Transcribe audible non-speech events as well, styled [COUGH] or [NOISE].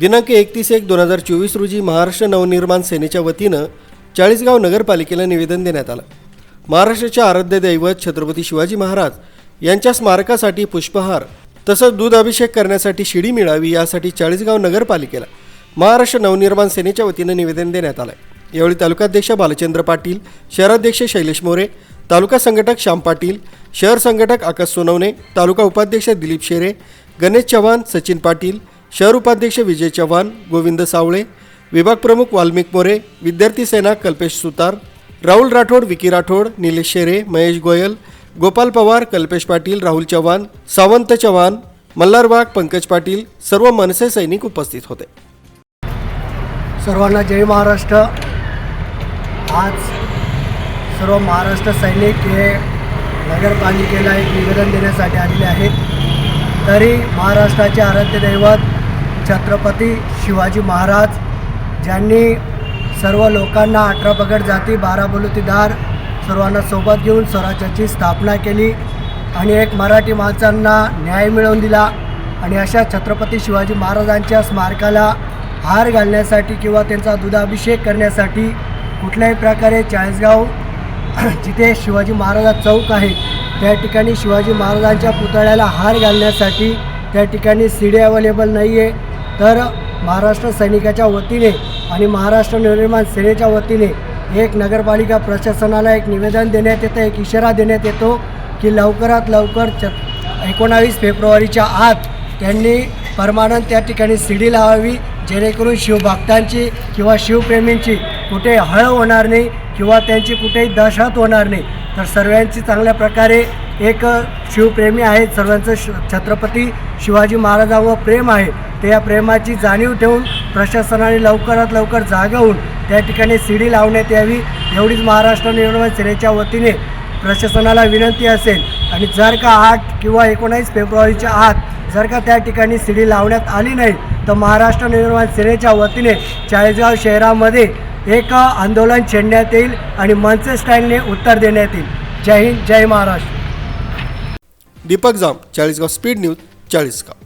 दिनांक एकतीस एक दोन हजार चोवीस रोजी महाराष्ट्र नवनिर्माण सेनेच्या वतीनं चाळीसगाव नगरपालिकेला निवेदन देण्यात आलं. महाराष्ट्राचे आराध्य दैवत छत्रपती शिवाजी महाराज यांच्या स्मारकासाठी पुष्पहार तसंच दूध अभिषेक करण्यासाठी शिडी मिळावी यासाठी चाळीसगाव नगरपालिकेला महाराष्ट्र नवनिर्माण सेनेच्या वतीनं निवेदन देण्यात आलं यावेळी तालुकाध्यक्ष बालचंद्र पाटील शहराध्यक्ष शैलेश मोरे तालुका संघटक श्याम पाटील शहर संघटक आकाश सोनवणे तालुका उपाध्यक्ष दिलीप शेरे गणेश चव्हाण सचिन पाटील शहर उपाध्यक्ष विजय चव्हाण गोविंद सावळे विभाग प्रमुख वाल्मिक मोरे विद्यार्थी सेना कल्पेश सुतार राहुल राठोड विकी राठोड निलेश शेरे महेश गोयल गोपाल पवार कल्पेश पाटील राहुल चव्हाण सावंत चव्हाण मल्हार वाघ पंकज पाटील सर्व मनसे सैनिक उपस्थित होते. सर्वांना जय महाराष्ट्र. आज सर्व महाराष्ट्र सैनिक हे नगरपालिकेला एक निवेदन देण्यासाठी आलेले आहेत. तरी महाराष्ट्राचे आराध्य दैवत छत्रपती शिवाजी महाराज ज्यांनी सर्व लोकांना अठरा पगड जाती बारा बलुतीदार सर्वांना सोबत घेऊन स्वराज्याची स्थापना केली आणि एक मराठी माणसांना न्याय मिळवून दिला. आणि अशा छत्रपती शिवाजी महाराजांच्या स्मारकाला हार घालण्यासाठी किंवा त्यांचा दुधाभिषेक करण्यासाठी कुठल्याही प्रकारे चाळीसगाव [CLEARS THROAT] जिथे शिवाजी महाराजा चौक आहे त्या ठिकाणी शिवाजी महाराजांच्या पुतळ्याला हार घालण्यासाठी त्या ठिकाणी सीडी अवेलेबल नाही आहे तर महाराष्ट्र सैनिकाच्या वतीने आणि महाराष्ट्र निर्माण सेनेच्या वतीने एक नगरपालिका प्रशासनाला एक निवेदन देण्यात येतं एक इशारा देण्यात येतो की लवकरात लवकर च एकोणावीस फेब्रुवारीच्या आत त्यांनी परमानंद त्या ठिकाणी सीडी लावावी जेणेकरून शिवभक्तांची किंवा शिवप्रेमींची कुठे हळ होणार नाही किंवा त्यांची कुठेही दहशत होणार नाही. तर सर्वांची चांगल्या प्रकारे एक शिवप्रेमी आहेत सर्वांचं श छत्रपती शिवाजी महाराजांवर प्रेम आहे. ते या प्रेमाची जाणीव ठेवून प्रशासनाने लवकरात लवकर जागा होऊन त्या ठिकाणी सीडी लावण्यात यावी एवढीच महाराष्ट्र निर्माण सेनेच्या वतीने प्रशासनाला विनंती असेल. आणि जर का आठ किंवा एकोणावीस फेब्रुवारीच्या आत जर का त्या ठिकाणी सीडी लावण्यात आली नाही तर महाराष्ट्र निर्माण सेनेच्या वतीने चाळीसगाव शहरामध्ये एक आंदोलन छेडण्यात येईल आणि मनसे स्टाईलने उत्तर देण्यात येईल. जय हिंद जय Maharashtra. Deepak Jam Chalisgaon speed news Chalisgaon.